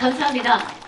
감사합니다.